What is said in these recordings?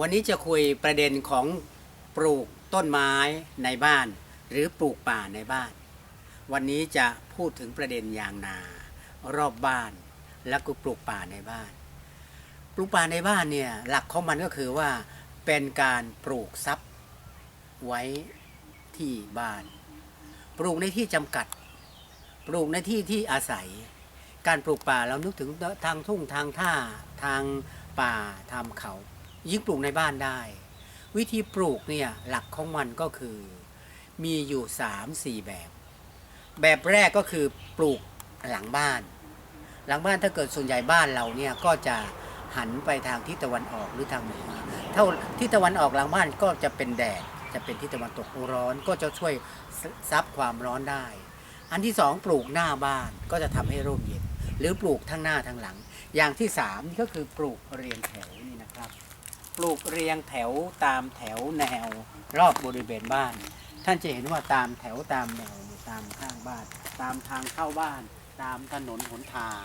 วันนี้จะคุยประเด็นของปลูกต้นไม้ในบ้าน หรือปลูกป่าในบ้าน วันนี้จะพูดถึงประเด็นยางนา รอบบ้านแล้วก็ปลูกป่าในบ้าน ปลูกป่าในบ้านเนี่ยหลักของมันก็คือว่าเป็นการปลูกทรัพย์ไว้ที่บ้าน ปลูกในที่จำกัด ปลูกในที่ที่อาศัย การปลูกป่าเรานึกถึงทางทุ่งทางท่าทางป่าทางเขา ยิ่งปลูกในบ้านได้ วิธีปลูกเนี่ยหลักของมันก็คือ มีอยู่สามสี่แบบ แบบแรกก็คือปลูกหลังบ้าน หลังบ้านถ้าเกิดส่วนใหญ่บ้านเราเนี่ยก็จะหันไปทางทิศตะวันออกหรือทางเหนือถ้าทิศตะวันออกหลังบ้านก็จะเป็นแดดจะเป็นทิศตะวันตกร้อนก็จะช่วยซับความร้อนได้ อันที่สองปลูกหน้าบ้านก็จะทำให้ร่มเย็น หรือปลูกทั้งหน้าทั้งหลัง อย่างที่สามนี่ก็คือปลูกเรียงแถวนี่นะครับ ปลูกเรียงแถวตามแถวแนวรอบบริเวณบ้าน ท่านจะเห็นว่าตามแถวตามแนวตามข้างบ้าน ตามทางเข้าบ้าน ตามถนนหนทาง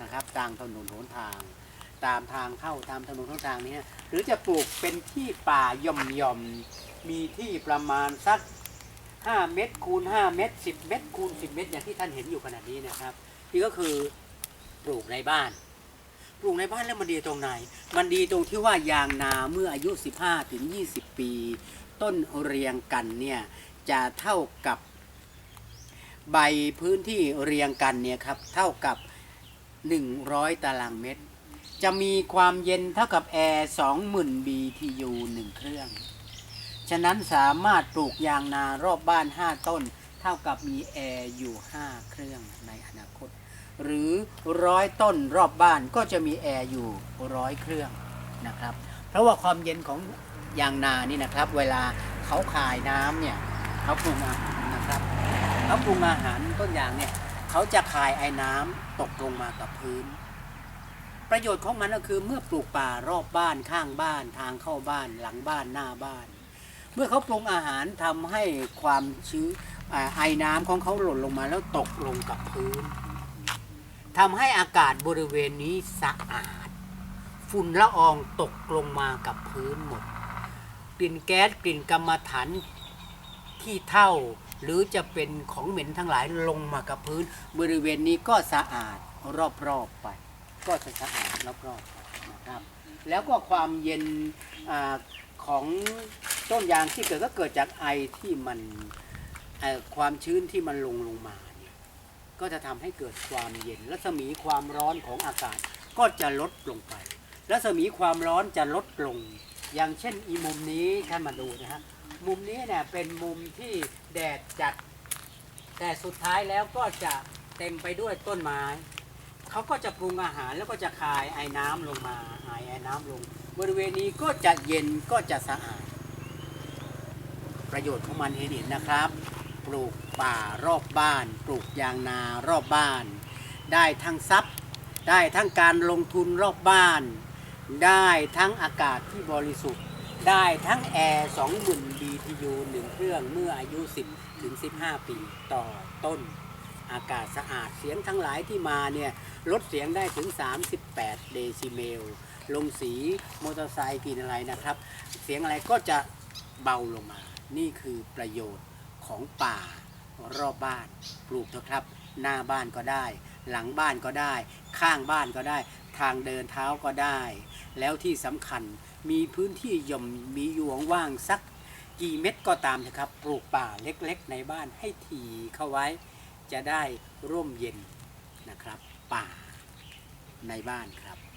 นะครับตามถนนหนทาง ตามทางเข้าตามถนนหนทางนี้หรือจะปลูกเป็นที่ป่าย่อมย่อมๆมีที่ประมาณสัก5 เมตรคูณ 5 เมตร 10 เมตรคูณ 10 เมตรอย่างที่ท่านเห็นอยู่ขนาดนี้นะครับนี่ก็คือปลูกในบ้าน ปลูกในบ้านแล้วมันดีตรงไหน มันดีตรงที่ว่ายางนาเมื่ออายุ 15ถึง20 ปี ต้นเรียงกันเนี่ยจะเท่ากับใบพื้นที่เรียงกันเนี่ยครับเท่ากับ 100 ตารางเมตร จะมีความเย็นเท่ากับแอร์20,000 BTU 1 เครื่อง ฉะนั้นสามารถปลูกยางนารอบบ้าน 5 ต้น เท่ากับมีแอร์อยู่ 5 เครื่องในอนาคต หรือร้อยต้นรอบบ้านก็จะมีแอร์อยู่ร้อยเครื่องนะครับ เพราะว่าความเย็นของยางนานี่นะครับ เวลาเขาคายน้ำเนี่ยเขาปรุงอาหารนะครับเขาปรุงอาหารต้นยางเนี่ยเขาจะคายไอ้น้ำตกลงมากับพื้น ประโยชน์ของมันก็คือเมื่อปลูกป่ารอบบ้านข้างบ้าน ทางเข้าบ้านหลังบ้านหน้าบ้าน เมื่อเขาปรุงอาหารทำให้ความชื้น ไอน้ำของเขาหล่นลงมาแล้วตกลงกับพื้นทำให้อากาศบริเวณนี้สะอาด ฝุ่นละอองตกลงมากับพื้นหมด กลิ่นแก๊สกลิ่นกรรมฐานที่เท่าหรือจะเป็นของเหม็นทั้งหลายลงมากับพื้น บริเวณนี้ก็สะอาดรอบๆไป ก็จะสะอาดรอบๆไปนะครับ แล้วก็ความเย็นอของต้นยางที่เกิดก็เกิดจากไอที่มัน ความชื้นที่มันลงลงมาเนี่ยก็จะทำให้เกิดความเย็นรัศมีความร้อนของอากาศก็จะลดลงไปรัศมีความร้อนจะลดลง อย่างเช่นอีมุมนี้ท่านมาดูนะฮะมุมนี้เนี่ยเป็นมุมที่แดดจัด แต่สุดท้ายแล้วก็จะเต็มไปด้วยต้นไม้เขาก็จะปรุงอาหารแล้วก็จะคายไอ้น้ำลงมาไอไอ้น้ำลง บริเวณนี้ก็จะเย็นก็จะสะอาดประโยชน์ของมันเห็นเห็นนะครับ ปลูกป่ารอบบ้าน ปลูกยางนารอบบ้าน ได้ทั้งทรัพย์ ได้ทั้งการลงทุนรอบบ้าน ได้ทั้งอากาศที่บริสุทธิ์ ได้ทั้งแอร์20,000 BTU หนึ่งเครื่องเมื่ออายุ 10 ถึง 15 ปีต่อต้น อากาศสะอาดเสียงทั้งหลายที่มาเนี่ยลดเสียงได้ถึง 38 เดซิเมล ลงสีมอเตอร์ไซค์กินอะไรนะครับ เสียงอะไรก็จะเบาลงมา นี่คือประโยชน์ ของป่ารอบบ้านปลูกเถอะครับ หน้าบ้านก็ได้ หลังบ้านก็ได้ ข้างบ้านก็ได้ ทางเดินเท้าก็ได้ แล้วที่สำคัญมีพื้นที่ย่อมมียู่ว่างสักกี่เม็ดก็ตามนะครับ ปลูกป่าเล็กๆ ในบ้านให้ทีเข้าไว้ จะได้ร่มเย็นนะครับ ป่าในบ้านครับ